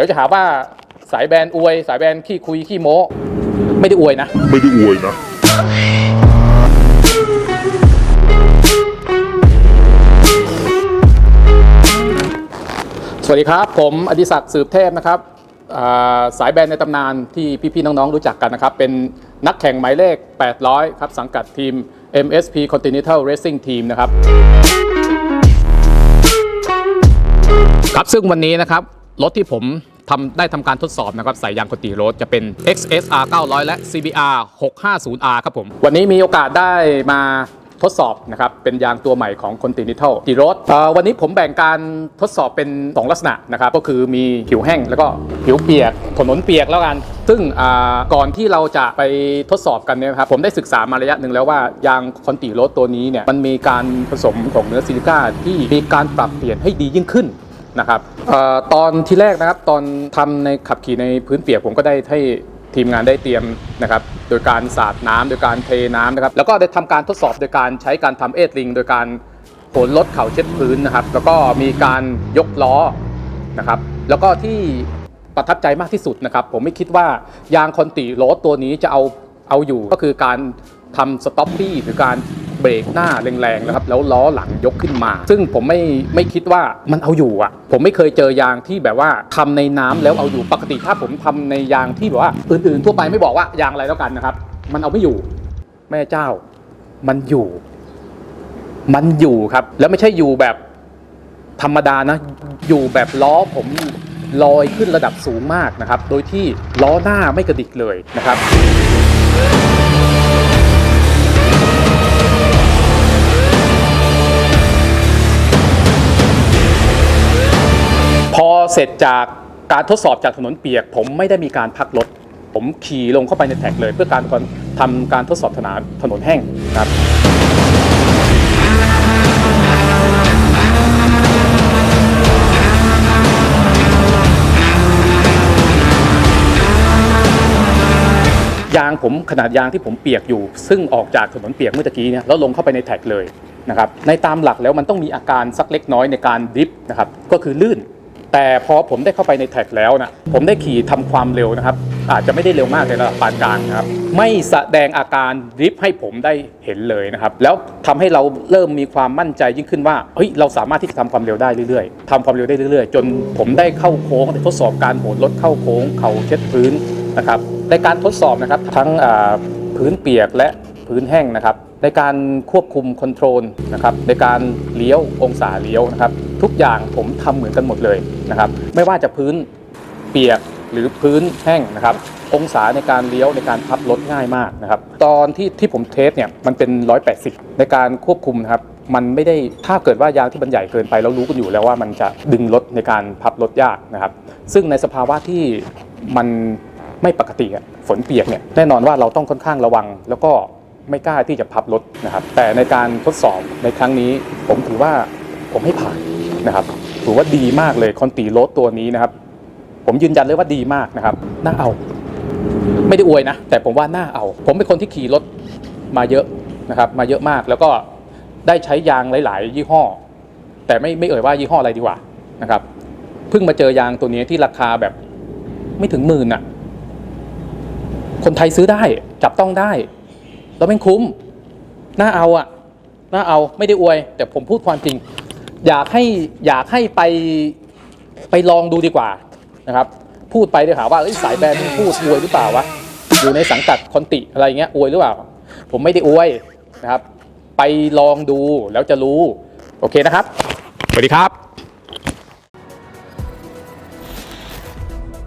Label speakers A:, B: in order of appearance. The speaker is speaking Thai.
A: ดี๋ยวจะหาว่าสายแบนอวย สายแบนขี้คุยขี้โม้ ไม่ได้อวยนะ
B: ไม่ได้อวยนะ
A: สวัสดีครับ ผมอดิศักดิ์สืบเทพนะครับอ่าสายแบนในตำนานที่พี่ ๆ น้อง ๆ รู้จักกันนะครับ เป็นนักแข่งหมายเลข 800 ครับ สังกัดทีม MSP Continental Racing Team นะครับ ครับซึ่งวันนี้นะครับ รถที่ผมทำได้ทำการทดสอบนะครับใส่ยางคติรถจะเป็น XSR 900 และ CBR 650R ครับผม วันนี้มีโอกาสได้มาทดสอบนะครับเป็นยางตัวใหม่ของ Continental ติรถวันนี้ผมแบ่งการทดสอบเป็น 2 ลักษณะนะครับก็คือมีผิวแห้งแล้วก็ผิวเปียก ถนนเปียกแล้วกัน ซึ่งก่อนที่เราจะไปทดสอบกันเนี่ยครับผมได้ศึกษามาระยะหนึ่งแล้วว่ายางคอนติรถตัวนี้เนี่ยมันมีการผสมของเนื้อซิลิก้าที่มีการปรับเปลี่ยนให้ดียิ่งขึ้น นะครับออตอนที่แรกนะครับตอนทำในขับขี่ในพื้นเปียกผมก็ได้ให้ทีมงานได้เตรียมนะครับโดยการสาดน้ำโดยการเทน้ำนะครับแล้วก็ได้ทำการทดสอบโดยการใช้การทำเอทลิง โดยการโหนรถเข่าเช็ดพื้นนะครับ แล้วก็มีการยกล้อนะครับแล้วก็ที่ประทับใจมากที่สุดนะครับ ผมไม่คิดว่ายางคอนติโรสตัวนี้จะเอาเอาอยู่ก็คือการทำสต็อปปี้หรือการ เบรกหน้าแรงๆนะครับแล้วล้อหลังยกขึ้นมา ซึ่งผมไม่ไม่คิดว่ามันเอาอยู่อะ ผมไม่เคยเจอยางที่แบบว่าทำในน้ำแล้วเอาอยู่ปกติถ้าผมทำในยางที่แบบว่าอื่นๆทั่วไปไม่บอกว่ายางอะไรแล้วกันนะครับ มันเอาไม่อยู่ แม่เจ้า มันอยู่ มันอยู่ครับ แล้วไม่ใช่อยู่แบบธรรมดานะ อยู่แบบล้อผมลอยขึ้นระดับสูงมากนะครับ โดยที่ล้อหน้าไม่กระดิกเลยนะครับ เสร็จจากการทดสอบจากถนนเปียก ผมไม่ได้มีการพักรถ ผมขี่ลงเข้าไปในแท็กเลย เพื่อการทำการทดสอบถนนถนนแห้งนะครับยางผมขนาดยางที่ผมเปียกอยู่ ซึ่งออกจากถนนเปียกเมื่อตะกี้เนี่ยแล้วลงเข้าไปในแท็กเลยนะครับในตามหลักแล้วมันต้องมีอาการสักเล็กน้อยในการดริฟต์นะครับก็คือลื่น แต่พอผมได้เข้าไปในแท็กแล้วนะผมได้ขี่ทำความเร็วนะครับ อาจจะไม่ได้เร็วมากในระดับปานกลางครับ ไม่แสดงอาการดริฟต์ให้ผมได้เห็นเลยนะครับ แล้วทำให้เราเริ่มมีความมั่นใจยิ่งขึ้นว่าเฮ้ยเราสามารถที่จะทำความเร็วได้เรื่อยๆทำความเร็วได้เรื่อยๆ จนผมได้เข้าโค้งทดสอบการโหนรถเข้าโค้ง เข่าเช็ดพื้นนะครับในการทดสอบนะครับทั้งพื้นเปียกและพื้นแห้งนะครับในการควบคุมคอนโทรลนะครับในการเลี้ยวองศาเลี้ยวนะครับทุกอย่างผมทำเหมือนกันหมดเลย นะครับไม่ว่าจะพื้นเปียกหรือพื้นแห้งนะครับองศาในการเลี้ยวในการพับรถง่ายมากนะครับตอนที่ที่ผมเทสเนี่ยมันเป็น 180 ในการควบคุมนะครับมันไม่ได้ถ้าเกิดว่ายางที่มันใหญ่เกินไปแล้วรู้กันอยู่แล้วว่ามันจะดึงรถในการพับรถยากนะครับ ซึ่งในสภาวะที่มันไม่ปกติฝนเปียกเนี่ยแน่นอนว่าเราต้องค่อนข้างระวัง แล้วก็ไม่กล้าที่จะพับรถนะครับ แต่ในการทดสอบในครั้งนี้ ผมถือว่าผมให้ผ่านนะครับ ถือว่าดีมากเลยคอนตีรถตัวนี้นะครับ ผมยืนยันเลยว่าดีมากนะครับน่าเอา ไม่ได้อวยนะ แต่ผมว่าน่าเอา ผมเป็นคนที่ขี่รถมาเยอะนะครับ มาเยอะมากแล้วก็ได้ใช้ยางหลาย ๆ ยี่ห้อ แต่ไม่ไม่เอ่ยว่ายี่ห้ออะไรดีกว่านะครับเพิ่งมาเจอยางตัวนี้ที่ราคาแบบไม่ถึงหมื่นอะ คนไทยซื้อได้จับต้องได้ แล้วไม่คุ้ม น่าเอาอะ น่าเอาไม่ได้อวย แต่ผมพูดความจริง อยากให้อยากให้ไปไปลองดูดีกว่านะครับ พูดไปเดี๋ยวหาว่าเอ้สายแบนด์พูดอวยหรือเปล่าวะอยู่ในสังกัดคอนติอะไรเงี้ยอวยหรือเปล่า ผมไม่ได้อวยนะครับ ไปลองดูแล้วจะรู้ โอเคนะครับ สวัสดีครับ